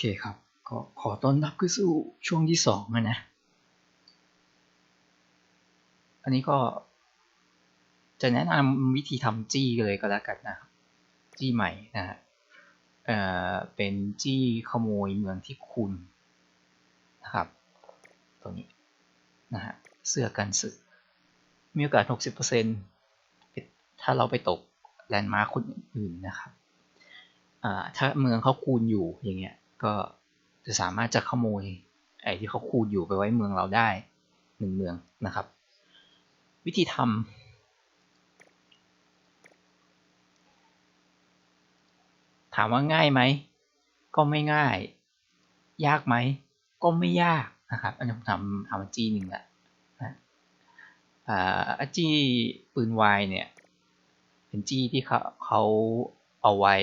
เคครับ ก็ขอต้อนรับเข้าสู่ช่วงที่สองนะ อันนี้ก็จะแนะนำวิธีทำจี้เลยก็แล้วกันนะครับจี้ใหม่นะฮะเอ่อเป็นจี้ขโมยเมืองที่คุณนะครับ ตัวนี้นะฮะเสื้อกันสึก มีโอกาส 60%ถ้าเราไปตกแลนด์มาร์คคนอื่นนะครับถ้าเมืองเขาคูณอยู่อย่างเงี้ย ก็จะสามารถจะขโมยไอ้ที่เขาคูณอยู่ไปไว้เมืองเราได้หนึ่งเมืองนะครับ วิธีทำถามว่าง่ายไหม ก็ไม่ง่าย ยากไหม ก็ไม่ยากนะครับ อันนี้ผมทำทำจีหนึ่งแหละอ่าจีปืนวายเนี่ย เป็นจี้ที่เขาเขาเอาไว้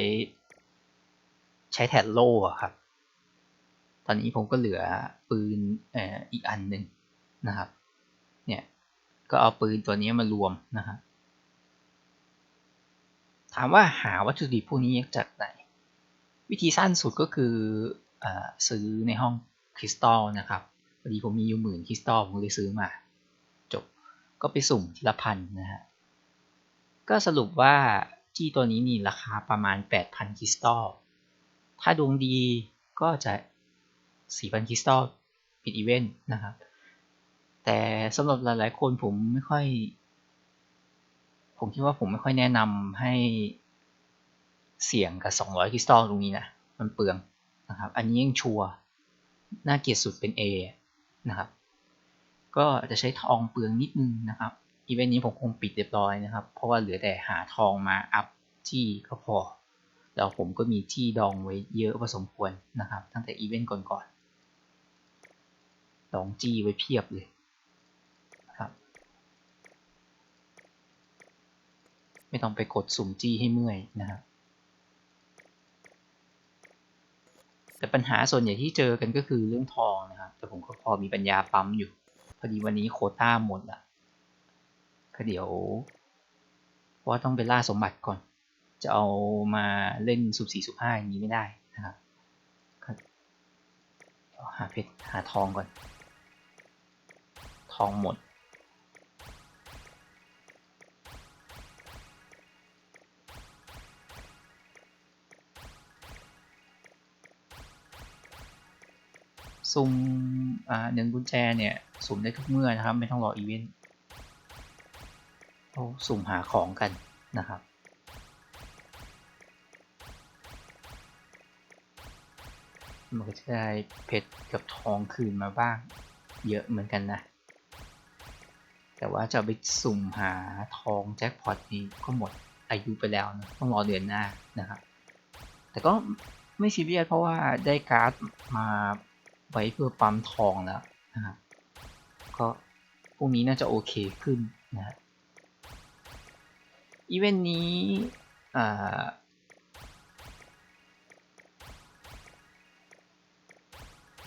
ใช้แทนโล่ครับ ตอนนี้ผมก็เหลือปืนออีกอันหนึ่งนะครับ เนี่ย ก็เอาปืนตัวนี้มารวมนะครับถามว่าหาวัตถุดิบพวกนี้จากไหน วิธีสั้นสุดก็คืออซื้อในห้องคริสตัลนะครับพอดีผมมีอยู่หมื่นคริสตัลผมเลยซื้อมา จบก็ไปสุ่มทีละพันนะฮะก็สรุปว่าที่ตัวนี้นี่ราคาประมาณ 8,000 คริสตัล ถ้าดวงดีก็จะ 4,000 คริสตัลปิดอีเวนต์นะครับ แต่สำหรับหลายๆคนผมไม่ค่อย ผมคิดว่าผมไม่ค่อยแนะนำให้เสี่ยงกับ 200 คริสตัลตรงนี้นะ มันเปลืองนะครับ อันนี้ยังชัวร์น่าเกียดสุดเป็น A นะครับ ก็จะใช้ทองเปลืองนิดนึงนะครับ อีเวนต์นี้ผมคงปิดเรียบร้อยนะครับ เพราะว่าเหลือแต่หาทองมาอัพที่ก็พอ แล้วผมก็มีที่ดองไว้เยอะพอสมควรนะครับ ตั้งแต่อีเวนต์ก่อนๆ ดองจี้ไว้เพียบเลยครับ ไม่ต้องไปกดสุ่มจี้ให้เมื่อยนะครับแต่ปัญหาส่วนใหญ่ที่เจอกันก็คือเรื่องทองนะครับ แต่ผมก็พอมีปัญญาปั๊มอยู่ พอดีวันนี้โคต้าหมดละก็เดี๋ยวเพราะว่าต้องไปล่าสมบัติก่อน จะเอามาเล่นสุบสี่สุบห้าอย่างนี้ไม่ได้นะครับหาเพชรหาทองก่อน ทองหมด สุ่มอ่าหนึ่งกุญแจเนี่ย สุ่มได้ทุกเมื่อนะครับ ไม่ต้องรออีเวนต์สุ่มหาของกันนะครับมันก็จะได้เพชรกับทองคืนมาบ้าง เยอะเหมือนกันนะ แต่ว่าจะไปสุ่มหาทองแจ็คพอตนี้ก็หมดอายุไปแล้วนะต้องรอเดือนหน้านะครับ แต่ก็ไม่ซีเรียสเพราะว่าได้การ์ดมาไว้เพื่อปั๊มทองแล้วนะครับก็พวกนี้น่าจะโอเคขึ้นนะอีเวนต์นี้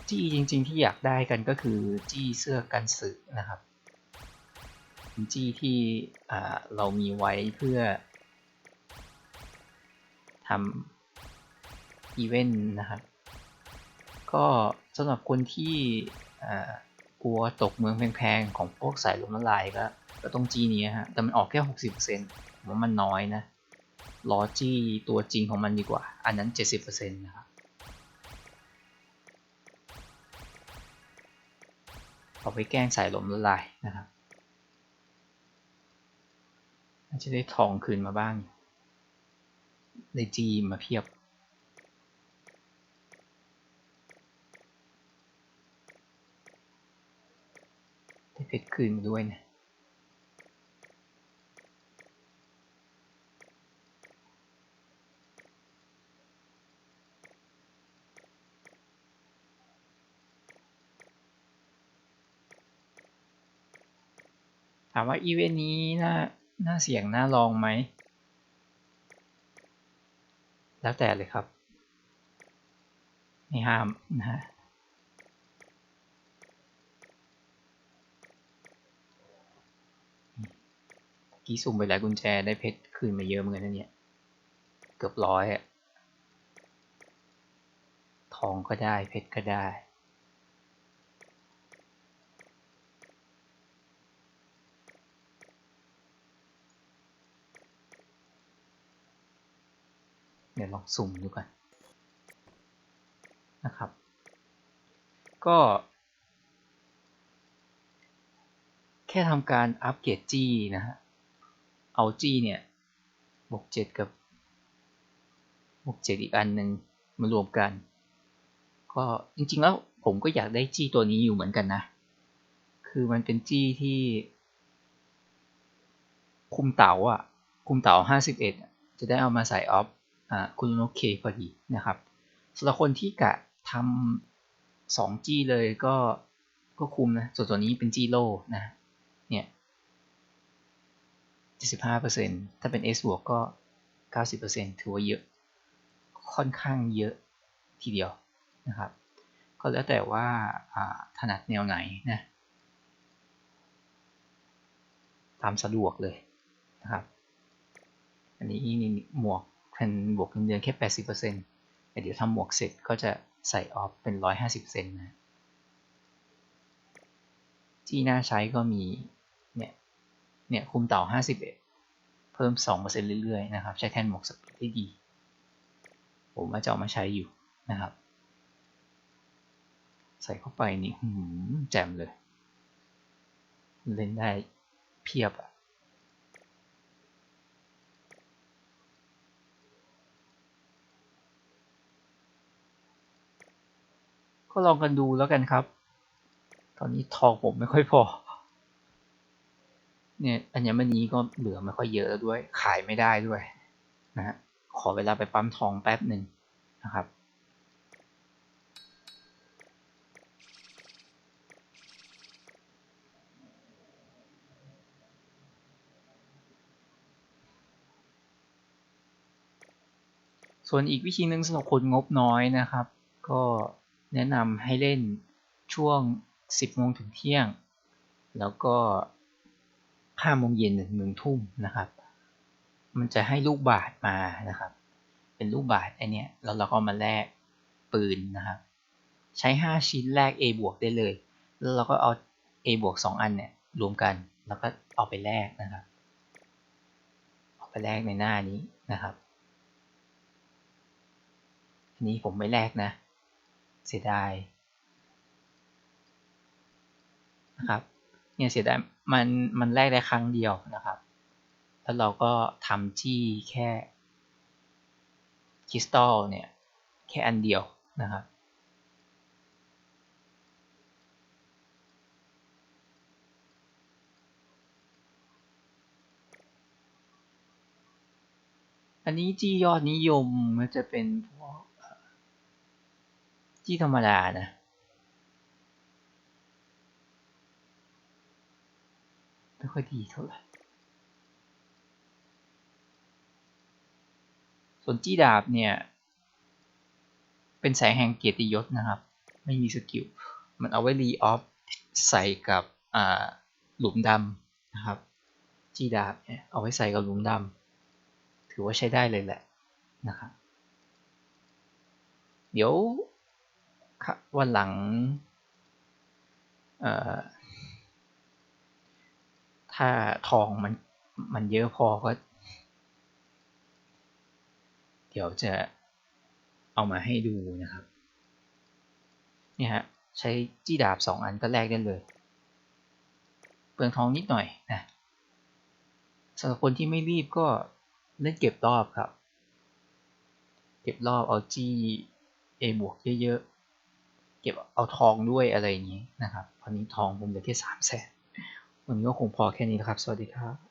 จี้จริงๆที่อยากได้กันก็คือจี้เสื้อกันสึนะครับ จี้ที่เรามีไว้เพื่อทำอีเวนต์นะครับ ก็สำหรับคนที่กลัวตกเมืองแพงๆ ของพวกสายลมละลายก็ก็ต้องจี้นี้ฮะ แต่มันออกแค่ 60%ผมว่ามันน้อยนะรอจี้ตัวจริงของมันดีกว่า อันนั้น 70%นะครับ เอาไปแกล้งใส่ลมละลายนะครับ จะได้ทองคืนมาบ้างได้จีมาเพียบ ได้เพชรคืนมาด้วยนะถามว่าอีเวนต์นี้น่า น่าเสี่ยงน่าลองไหม แล้วแต่เลยครับ ไม่ห้ามนะฮะกี้สุ่มไปหลายกุญแจได้เพชรคืนมาเยอะเหมือนกันนะเนี่ย เกือบร้อยอะทองก็ได้เพชรก็ได้ เดี๋ยว ลองสุ่มดูกันนะครับ ก็ แค่ทำการอัปเกรดจี้นะฮะ เอาจี้เนี่ยบวกเจ็ดกับบวกเจ็ดอีกอันหนึ่งมารวมกัน ก็จริงๆแล้วผมก็อยากได้จี้ตัวนี้อยู่เหมือนกันนะ คือมันเป็นจี้ที่ คุมเต๋าอะคุมเต๋าห้าสิบเอ็ดจะได้เอามาใส่ออฟ คุณโอเคพอดีนะครับสำหรับคนที่กะทำสองจี้เลยก็ก็คุมนะ ส่วนตัวนี้เป็นจี้โลนะเนี่ย75%ถ้าเป็น S บวกก็ 90%ถือว่าเยอะ ค่อนข้างเยอะทีเดียวนะครับ ก็แล้วแต่ว่าถนัดแนวไหนนะตามสะดวกเลยนะครับ อันนี้นี่หมวก นบวกเงินเดือนแค่ 80%แต่เดี๋ยวทำหมวกเสร็จก็จะใส่ออฟเป็น 150 เซนนะ ที่น่าใช้ก็มี เนี่ย เนี่ยคุมเต่า 51 เพิ่ม 2%เรื่อยๆ นะครับ ใช้แทนหมวกสปีดได้ดี ผมว่าจะเอามาใช้อยู่นะครับ ใส่เข้าไปนี่แจ่มเลย เล่นได้เพียบอะ ก็ลองกันดูแล้วกันครับ ตอนนี้ทองผมไม่ค่อยพอ เนี่ยอัญมณีก็เหลือไม่ค่อยเยอะแล้วด้วย ขายไม่ได้ด้วยนะฮะ ขอเวลาไปปั๊มทองแป๊บหนึ่งนะครับส่วนอีกวิธีหนึ่งสำหรับคนงบน้อยนะครับ ก็ แนะนำให้เล่นช่วง 10โมงถึงเที่ยง แล้วก็5โมงเย็นถึงหนึ่งทุ่มนะครับ มันจะให้ลูกบาทมานะครับ เป็นลูกบาทไอเนี้ยแล้วเราก็มาแลกปืนนะครับ ใช้ 5 ชิ้นแลก A บวกได้เลย แล้วเราก็เอา A บวก2อันเนี่ยรวมกัน แล้วก็เอาไปแลกนะครับ เอาไปแลกในหน้านี้นะครับ อันนี้ผมไม่แลกนะ เสียดายนะครับเนี่ยเสียดายมันมันแลกได้ครั้งเดียวนะครับ แล้วเราก็ทำที่แค่คริสตัลเนี่ยแค่อันเดียวนะครับอันนี้จี้ยอดนิยมมันจะเป็นพวก จี้ธรรมดานะ ไม่ค่อยดีเท่าไหร่ ส่วนจี้ดาบเนี่ย เป็นแสงแห่งเกียรติยศนะครับ ไม่มีสกิล มันเอาไว้รีออฟใส่กับหลุมดำนะครับ จี้ดาบเนี่ยเอาไว้ใส่กับหลุมดำถือว่าใช้ได้เลยแหละนะครับเดี๋ยว วันหลังถ้าทองมันมันเยอะพอก็ เดี๋ยวจะเอามาให้ดูนะครับ เนี่ยฮะใช้จี้ดาบสองอันก็แลกได้เลย เปลืองทองนิดหน่อยนะสำหรับคนที่ไม่รีบก็เล่นเก็บรอบครับ เก็บรอบเอาจี้เอบวกเยอะๆ เก็บเอาทองด้วยอะไรอย่างนี้นะครับตอนนี้ทองผมเหลือแค่สามแสนวันนี้ก็คงพอแค่นี้นะครับ สวัสดีครับ